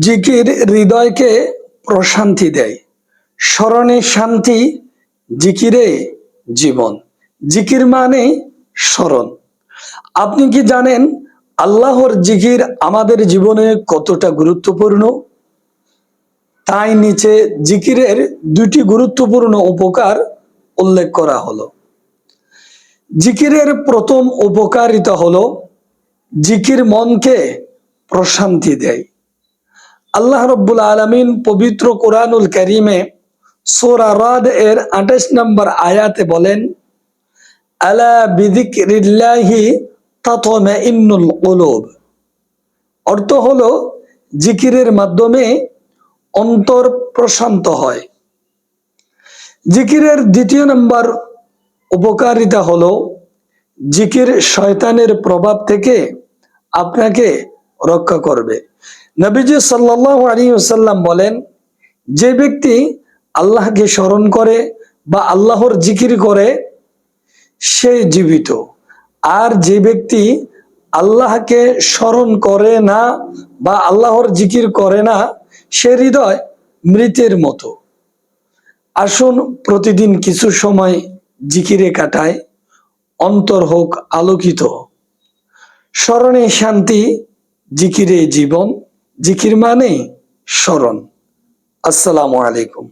জিকির হৃদয়কে প্রশান্তি দেয়। স্মরণে শান্তি, জিকিরে জীবন। জিকির মানে স্মরণ। আপনি কি জানেন আল্লাহর জিকির আমাদের জীবনে কতটা গুরুত্বপূর্ণ? তাই নিচে জিকিরের দুটি গুরুত্বপূর্ণ উপকার উল্লেখ করা হলো। জিকিরের প্রথম উপকারিতা হলো, জিকির মনকে প্রশান্তি দেয়। আল্লাহ রব্বুল আলমিন পবিত্র কোরআনুল করিমে সোরা রাদ এর আঠাশ নম্বর আয়াতে বলেন, আলা বিদিক্রিল্লাহি তাতমে ইন্নুল অর্থ হলো, জিকিরের মাধ্যমে অন্তর প্রশান্ত হয়। জিকিরের দ্বিতীয় নম্বর উপকারিতা হলো, জিকির শয়তানের প্রভাব থেকে আপনাকে রক্ষা করবে। নবীজি সাল্লাহ আলী সাল্লাম বলেন, যে ব্যক্তি আল্লাহকে স্মরণ করে বা আল্লাহর জিকির করে, সে জীবিত। আর যে ব্যক্তি আল্লাহকে স্মরণ করে না বা আল্লাহর জিকির করে না, সে হৃদয় মৃতের মতো। আসুন প্রতিদিন কিছু সময় জিকিরে কাটায় অন্তর হোক আলোকিত। স্মরণে শান্তি জিকিরে জীবন জিকির মানে স্মরণ। আসসালামু আলাইকুম।